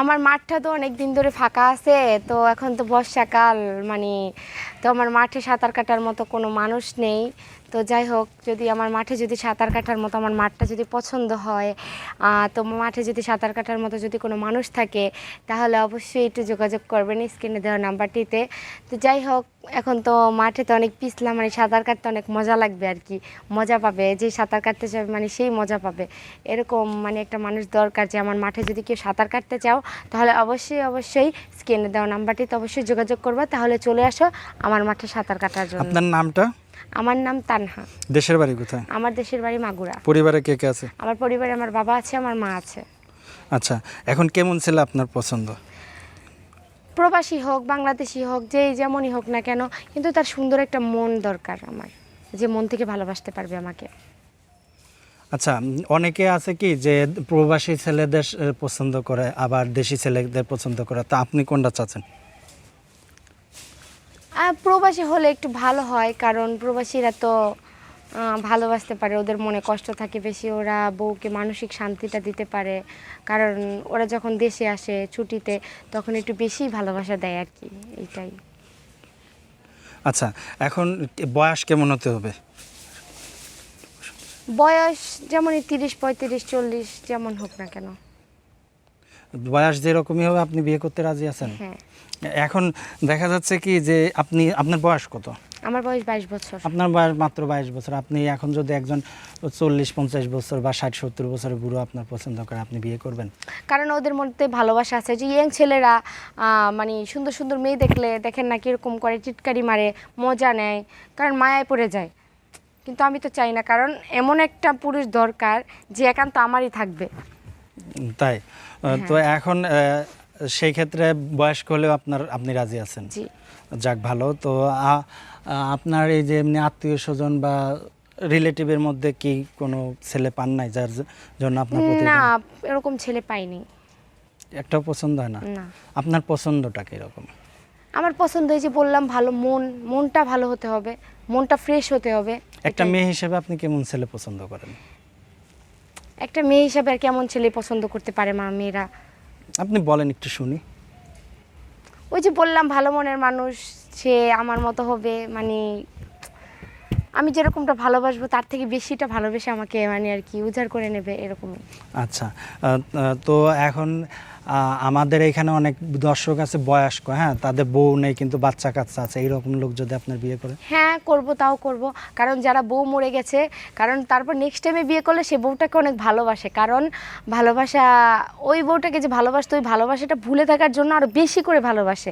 আমার মাঠটা তো অনেক দিন ধরে ফাঁকা আছে, তো এখন তো বর্ষাকাল মানে তো আমার মাঠে সাঁতার কাটার মতো কোনো মানুষ নেই। তো যাই হোক, যদি আমার মাঠে যদি সাঁতার কাটার মতো আমার মাঠটা যদি পছন্দ হয় তো মাঠে যদি সাঁতার কাটার মতো যদি কোনো মানুষ থাকে, তাহলে অবশ্যই একটু যোগাযোগ করবেন স্ক্রিনে দেওয়া নাম্বারটিতে। তো যাই হোক এখন তো মাঠে তো অনেক পিছলা মানে সাঁতার কাটতে অনেক মজা লাগবে আর কি। মজা পাবে যে সাঁতার কাটতে চাবে মানে সেই মজা পাবে। এরকম মানে একটা মানুষ দরকার যে আমার মাঠে যদি কেউ সাঁতার কাটতে চাও তাহলে অবশ্যই অবশ্যই স্ক্রিনে দেওয়া নাম্বারটিতে অবশ্যই যোগাযোগ করবা। তাহলে চলে আসো আমার মাঠে সাঁতার কাটার জন্য। আপনার নামটা? আমার নাম তানহা। দেশের বাড়ি কোথায়? আমার দেশের বাড়ি মাগুরা। পরিবারে কে কে আছে? আমার পরিবারে আমার বাবা আছে আমার মা আছে। আচ্ছা এখন কেমন ছেলে আপনার পছন্দ? প্রবাসী হোক বাংলাদেশি হোক যেই যেমনই হোক না কেন কিন্তু তার সুন্দর একটা মন দরকার আমার যে মন থেকে ভালোবাসতে পারবে আমাকে। আচ্ছা অনেকে আছে কি যে প্রবাসী ছেলেদের পছন্দ করে আবার দেশি ছেলেদের পছন্দ করে তা আপনি কোনটা চাচ্ছেন? আর প্রবাসী হলে একটু ভালো হয় কারণ প্রবাসীরা তো ভালোবাসতে পারে ওদের মনে কষ্ট থাকে বেশি ওরা বউকে মানসিক শান্তিটা দিতে পারে। কারণ ওরা যখন দেশে আসে ছুটিতে তখন একটু বেশি ভালোবাসা দেয় আর কি এইটাই। আচ্ছা এখন বয়স কেমন হতে হবে? বয়স যেমন তিরিশ পঁয়ত্রিশ চল্লিশ যেমন হোক না কেন। বয়স যেরকমই হবে আপনি বিয়ে করতে রাজি আছেন? হ্যাঁ। এখন দেখা যাচ্ছে কি যে আপনি আপনার বয়স কত? আমার বয়স বাইশ বছর। আপনার বয়স মাত্র বাইশ বছর। আপনি এখন যদি একজন চল্লিশ পঞ্চাশ বছর বা ষাট সত্তর বছরের বুড়ো আপনার পছন্দ করে আপনি বিয়ে করবেন? কারণ ওদের মধ্যে ভালোবাসা আছে। যে ইয়াং ছেলেরা মানে সুন্দর সুন্দর মেয়ে দেখলে দেখেন না কীরকম করে চিটকারি মারে মজা নেয় কারণ মায়ায় পড়ে যায়। কিন্তু আমি তো চাই না কারণ এমন একটা পুরুষ দরকার যে একান্ত আমারই থাকবে। তাই? তো এখন আহ, সেই ক্ষেত্রে বয়স্ক হলেও আপনার আপনি রাজি আছেন। জি। যাক ভালো। তো আপনার এই যে এমনি আত্মীয় স্বজন বা রিলেটিভের মধ্যে কি কোনো ছেলে পান নাই যার জন্য আপনার না এরকম ছেলে পাইনি। একটাও পছন্দ হয় না? না। আপনার পছন্দটা কীরকম? আমার পছন্দ হয়েছে বললাম ভালো মন মনটা ভালো হতে হবে মনটা ফ্রেশ হতে হবে। একটা মেয়ে হিসেবে আপনি কেমন ছেলে পছন্দ করেন? একটা মেয়ে হিসাবে আর কেমন ছেলে পছন্দ করতে পারে মা মেয়েরা? আপনি বলেন একটু শুনি। ওই যে বললাম ভালো মনের মানুষ সে আমার মতো হবে মানে আমি যেরকমটা ভালোবাসবো তার থেকে বেশিটা ভালোবেসে আমাকে মানে আর কি উজাড় করে নেবে এরকমই। আচ্ছা তো এখন আমাদের এখানে অনেক দর্শক আছে, বয়স্ক হ্যাঁ? তাদের বউ নেই, কিন্তু বাচ্চা কাচ্চা আছে। এইরকম লোক যদি আপনার বিয়ে করে? হ্যাঁ করব, তাও করব। কারণ যারা বউ মরে গেছে, কারণ তারপর নেক্সট টাইমে বিয়ে করলে সে বউটাকে অনেক ভালোবাসে। কারণ ভালোবাসা, ওই বউটাকে যে ভালোবাসতো, ওই ভালোবাসাটা ভুলে থাকার জন্য আরও বেশি করে ভালোবাসে।